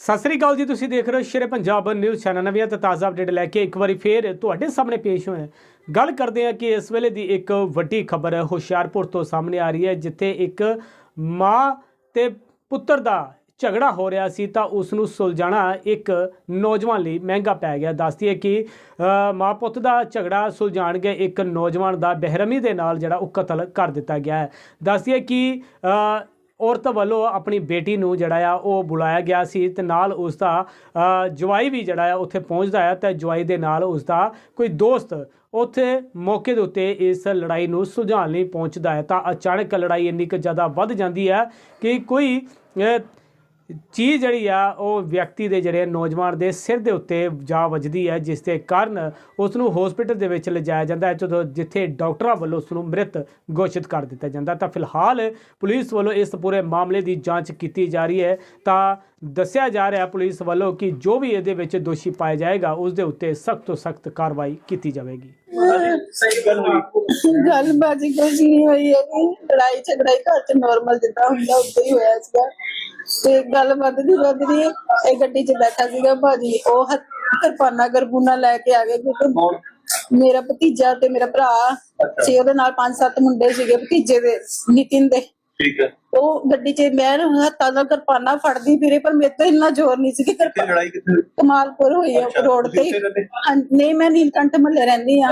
ਸਤਿ ਸ੍ਰੀ ਅਕਾਲ ਜੀ, ਤੁਸੀਂ ਦੇਖ ਰਹੇ ਹੋ ਸ਼ੇਰੇ ਪੰਜਾਬ ਨਿਊਜ਼ ਚੈਨਲ। ਨਵੀਆਂ ਤੇ ਤਾਜ਼ਾ ਅਪਡੇਟ ਲੈ ਕੇ ਇੱਕ ਵਾਰੀ ਫੇਰ ਤੁਹਾਡੇ ਸਾਹਮਣੇ ਪੇਸ਼ ਹੋਏ ਗੱਲ ਕਰਦੇ ਹਾਂ ਕਿ ਇਸ ਵੇਲੇ ਦੀ ਇੱਕ ਵੱਡੀ ਖਬਰ ਹੁਸ਼ਿਆਰਪੁਰ ਤੋਂ ਸਾਹਮਣੇ ਆ ਰਹੀ ਹੈ, ਜਿੱਥੇ ਇੱਕ ਮਾਂ ਤੇ ਪੁੱਤਰ ਦਾ ਝਗੜਾ ਹੋ ਰਿਹਾ ਸੀ, ਤਾਂ ਉਸ ਨੂੰ ਸੁਲਝਾਣਾ ਇੱਕ ਨੌਜਵਾਨ ਲਈ ਮਹਿੰਗਾ ਪੈ ਗਿਆ। ਦੱਸਦੀ ਹੈ ਕਿ ਮਾਂ ਪੁੱਤ ਦਾ ਝਗੜਾ ਸੁਲਝਾਣ ਗਏ ਇੱਕ ਨੌਜਵਾਨ ਦਾ ਬਹਿਰਮੀ ਦੇ ਨਾਲ ਜਿਹੜਾ ਉਹ ਕਤਲ ਕਰ ਦਿੱਤਾ ਗਿਆ ਹੈ। ਦੱਸਦੀ ਹੈ ਕਿ ਔਰਤ ਵੱਲੋਂ ਆਪਣੀ ਬੇਟੀ ਨੂੰ ਜਿਹੜਾ ਆ ਉਹ ਬੁਲਾਇਆ ਗਿਆ ਸੀ ਤੇ ਨਾਲ ਉਸ ਦਾ ਜਵਾਈ ਵੀ ਜਿਹੜਾ ਆ ਉੱਥੇ ਪਹੁੰਚਦਾ ਹੈ ਤੇ ਜਵਾਈ ਦੇ ਨਾਲ ਉਸ ਦਾ ਕੋਈ ਦੋਸਤ ਉੱਥੇ ਮੌਕੇ ਦੇ ਉੱਤੇ ਇਸ ਲੜਾਈ ਨੂੰ ਸੁਲਝਾਉਣ ਲਈ ਪਹੁੰਚਦਾ ਹੈ। ਤਾਂ ਅਚਾਨਕ ਲੜਾਈ ਇੰਨੀ ਕੁ ਜ਼ਿਆਦਾ ਵੱਧ ਜਾਂਦੀ ਹੈ ਕਿ ਕੋਈ ਚੀਜ਼ ਜਿਹੜੀ ਆ, ਉਹ ਵਿਅਕਤੀ ਦੇ ਜਿਹੜੇ ਨੌਜਵਾਨ ਦੇ ਸਿਰ ਦੇ ਉੱਤੇ ਜਾ ਵੱਜਦੀ ਹੈ, ਜਿਸ ਦੇ ਕਾਰਨ ਉਸ ਨੂੰ ਹਸਪੀਟਲ ਦੇ ਵਿੱਚ ਲਿਜਾਇਆ ਜਾਂਦਾ ਹੈ, ਜਦੋਂ ਜਿੱਥੇ ਡਾਕਟਰਾਂ ਵੱਲੋਂ ਉਸ ਨੂੰ ਮ੍ਰਿਤ ਘੋਸ਼ਿਤ ਕਰ ਦਿੱਤਾ ਜਾਂਦਾ ਤਾਂ ਫਿਲਹਾਲ ਪੁਲਿਸ ਵੱਲੋਂ ਇਸ ਪੂਰੇ ਮਾਮਲੇ ਦੀ ਜਾਂਚ ਕੀਤੀ ਜਾ ਰਹੀ ਹੈ। ਤਾਂ ਦੱਸਿਆ ਜਾ ਰਿਹਾ ਪੁਲਿਸ ਵੱਲੋਂ ਕਿ ਜੋ ਵੀ ਇਹਦੇ ਵਿੱਚ ਦੋਸ਼ੀ ਪਾਇਆ ਜਾਏਗਾ, ਉਸ ਦੇ ਉੱਤੇ ਸਖਤ ਤੋਂ ਸਖਤ ਕਾਰਵਾਈ ਕੀਤੀ ਜਾਵੇਗੀ। ਸਹੀ ਗੱਲ ਹੋਈ ਗੱਲ ਬਾਜੀ ਕੁਝ ਨਹੀਂ ਹੋਈ ਹੈ ਲੜਾਈ ਝਗੜਾ ਹੀ ਘਰ ਚ ਨਾਰਮਲ ਜਿੱਦਾਂ ਹੁੰਦਾ, ਉਦਾਂ ਹੀ ਹੋਇਆ ਸੀਗਾ। ਤੇ ਗੱਲ ਵੱਧਦੀ ਵੱਧਦੀ ਇਹ ਗੱਡੀ 'ਚ ਬੈਠਾ ਸੀਗਾ ਭਾਜੀ ਉਹ ਹੱਥ ਕਿਰਪਾਨਾ ਗਰਬੂਨਾ ਲੈ ਕੇ ਆ ਗਏ ਕਿਉਂਕਿ ਮੇਰਾ ਭਤੀਜਾ ਤੇ ਮੇਰਾ ਭਰਾ ਸੀ ਉਹਦੇ ਨਾਲ ਪੰਜ ਸੱਤ ਮੁੰਡੇ ਸੀਗੇ ਭਤੀਜੇ ਦੇ ਨਿਤਿਨ ਦੇ। ਠੀਕ ਹੈ। ਉਹ ਗੱਡੀ 'ਚ ਮੈਂ ਹੱਥਾਂ ਨਾਲ ਕਿਰਪਾਨਾ ਫੜਦੀ ਫਿਰੇ ਪਰ ਮੇਰੇ ਤੋਂ ਇੰਨਾ ਜ਼ੋਰ ਨਹੀਂ ਸੀ ਕਿ ਕਿੱਥੇ ਕਿਰਪਾ ਲੜਾਈ ਕਿੱਥੇ? ਕਮਾਲਪੁਰ ਹੋਈ ਅੱਛਾ, ਰੋਡ ਤੇ? ਹਾਂ, ਨਹੀਂ ਮੈਂ ਨੀਲਕੰਠ ਮਹੱਲੇ ਰਹਿੰਦੀ ਆ।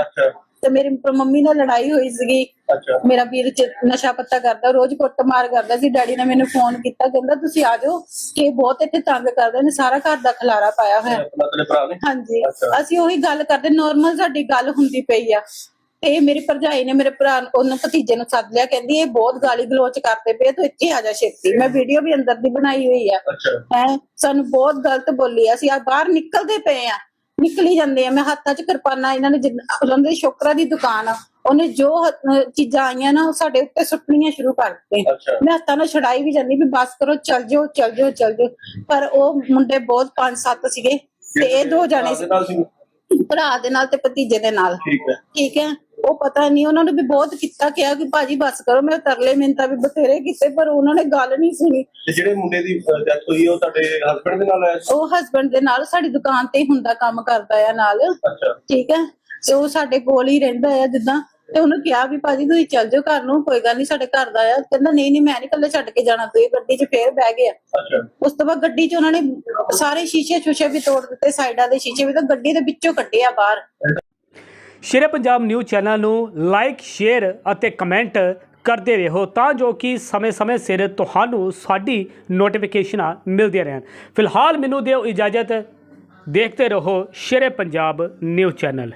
ਤੇ ਮੇਰੀ ਮੰਮੀ ਨਾਲ ਲੜਾਈ ਹੋਈ ਸੀਗੀ। ਅੱਛਾ। ਮੇਰਾ ਵੀਰ ਚ ਨਸ਼ਾ ਪੱਤਾ ਕਰਦਾ ਰੋਜ਼ ਕੁੱਟਮਾਰ ਕਰਦਾ ਸੀ ਡੈਡੀ ਨੇ ਮੈਨੂੰ ਫੋਨ ਕੀਤਾ ਕਹਿੰਦਾ ਤੁਸੀਂ ਆ ਜਾਓ ਕਿ ਬਹੁਤ ਇੱਥੇ ਤੰਗ ਕਰਦੇ ਨੇ ਸਾਰਾ ਘਰ ਦਾ ਖਲਾਰਾ ਪਾਇਆ ਹੋਇਆ। ਆਪਣਾ ਤੇਰੇ ਭਰਾ ਨੇ? ਹਾਂਜੀ। ਅੱਛਾ। ਅਸੀਂ ਉਹੀ ਗੱਲ ਕਰਦੇ ਨਾਰਮਲ ਸਾਡੀ ਗੱਲ ਹੁੰਦੀ ਪਈ ਆ। ਤੇ ਮੇਰੀ ਭਰਜਾਈ ਨੇ ਮੇਰੇ ਭਰਾ ਨੂੰ ਉਹਨੂੰ ਭਤੀਜੇ ਨੂੰ ਸੱਦ ਲਿਆ ਕਹਿੰਦੀ ਇਹ ਬਹੁਤ ਗਾਲੀ ਗਲੋਚ ਕਰਦੇ ਪਏ ਤੂੰ ਇੱਥੇ ਆ ਜਾ ਛੇਤੀ। ਮੈਂ ਵੀਡੀਓ ਵੀ ਅੰਦਰ ਦੀ ਬਣਾਈ ਹੋਈ ਆ। ਅੱਛਾ। ਹੈ ਸਾਨੂੰ ਬਹੁਤ ਗਲਤ ਬੋਲੀ ਆ। ਅਸੀਂ ਆ ਬਾਹਰ ਨਿਕਲਦੇ ਪਏ ਆ। ਨਿਕਲੀ ਜਾਂਦੇ ਆ ਮੈਂ ਹੱਥਾਂ 'ਚ ਕਿਰਪਾਨਾ ਇਹਨਾਂ ਨੇ ਜਿੰਨ- ਉਹਨਾਂ ਦੀ ਸ਼ੋਕਰਾ ਦੀ ਦੁਕਾਨ ਆ। ਉਹਨੇ ਜੋ ਹ- ਚੀਜ਼ਾਂ ਆਈਆਂ ਨਾ ਉਹ ਸਾਡੇ ਉੱਤੇ ਸੁੱਟਣੀਆਂ ਸ਼ੁਰੂ ਕਰ ਦਿੱਤੇ ਮੈਂ ਹੱਥਾਂ ਨਾਲ ਛੜਾਈ ਵੀ ਜਾਂਦੀ ਵੀ ਬਸ ਕਰੋ ਚੱਲ ਜਾਓ ਚੱਲ ਜਾਓ ਚੱਲ ਜਾਓ। ਪਰ ਉਹ ਮੁੰਡੇ ਬਹੁਤ ਪੰਜ ਸੱਤ ਸੀਗੇ ਤੇ ਇਹ ਦੋ ਜਾਣੇ ਸੀ। ਭਰਾ ਦੇ ਨਾਲ ਤੇ ਭਤੀਜੇ ਦੇ ਨਾਲ। ਠੀਕ ਹੈ। ਹੈ। ਉਹ ਪਤਾ ਨਹੀਂ ਉਹਨਾਂ ਨੇ ਵੀ ਬਹੁਤ ਕੀਤਾ ਕਿਹਾ ਕਿ ਭਾਜੀ ਬਸ ਕਰੋ ਮੈਂ ਤਰਲੇ ਮਿੰਤਾ ਵੀ ਬਥੇਰੇ ਕੀਤੇ ਪਰ ਉਹਨਾਂ ਨੇ ਗੱਲ ਨਹੀਂ ਸੁਣੀ। ਤੇ ਜਿਹੜੇ ਮੁੰਡੇ ਦੀ ਡੈਥ ਹੋਈ ਹੈ, ਉਹ ਤੁਹਾਡੇ ਹਸਬੰਡ ਦੇ ਨਾਲ ਆਇਆ ਸੀ? ਉਹ ਹਸਬੰਡ ਦੇ ਨਾਲ ਸਾਡੀ ਦੁਕਾਨ ਤੇ ਹੀ ਹੁੰਦਾ ਕੰਮ ਕਰਦਾ ਆ ਨਾਲ। ਠੀਕ ਹੈ। ਤੇ ਉਹ ਸਾਡੇ ਕੋਲ ਹੀ ਰਹਿੰਦਾ ਆ ਜਿੱਦਾਂ ਤੇ ਉਹਨੂੰ ਕਿਹਾ ਵੀ ਭਾਜੀ ਤੁਸੀਂ ਚੱਲ ਜਾਓ ਘਰ ਨੂੰ ਕੋਈ ਗੱਲ ਨਹੀਂ ਸਾਡੇ ਘਰ ਦਾ ਆ। ਕਹਿੰਦਾ ਨਹੀਂ ਨਹੀਂ ਮੈਂ ਨਹੀਂ ਇਕੱਲੇ ਛੱਡ ਕੇ ਜਾਣਾ ਤੁਸੀਂ ਗੱਡੀ 'ਚ ਫੇਰ ਬਹਿ ਗਿਆ ਅੱਛਾ। ਉਸ ਤੋਂ ਬਾਅਦ ਗੱਡੀ 'ਚ ਉਹਨਾਂ ਨੇ ਸਾਰੇ ਸ਼ੀਸ਼ੇ ਸ਼ੂਸ਼ੇ ਵੀ ਤੋੜ ਦਿੱਤੇ ਸਾਈਡਾਂ ਦੇ ਸ਼ੀਸ਼ੇ ਵੀ ਤਾਂ ਗੱਡੀ ਦੇ ਵਿੱਚੋਂ ਕੱਢਿਆ ਬਾਹਰ। ਸ਼ੇਰੇ ਪੰਜਾਬ ਨਿਊਜ਼ ਚੈਨਲ ਨੂੰ ਲਾਈਕ ਸ਼ੇਅਰ ਅਤੇ ਕਮੈਂਟ ਕਰਦੇ ਰਹੋ ਤਾਂ ਜੋ ਕਿ ਸਮੇਂ-ਸਮੇਂ ਸਿਰ ਤੁਹਾਨੂੰ ਸਾਡੀ ਨੋਟੀਫਿਕੇਸ਼ਨਾਂ ਮਿਲਦੀਆਂ ਰਹਿਣ। ਫਿਲਹਾਲ ਮੈਨੂੰ ਦਿਓ ਇਜਾਜ਼ਤ। ਦੇਖਦੇ ਰਹੋ ਸ਼ੇਰੇ ਪੰਜਾਬ ਨਿਊਜ਼ ਚੈਨਲ।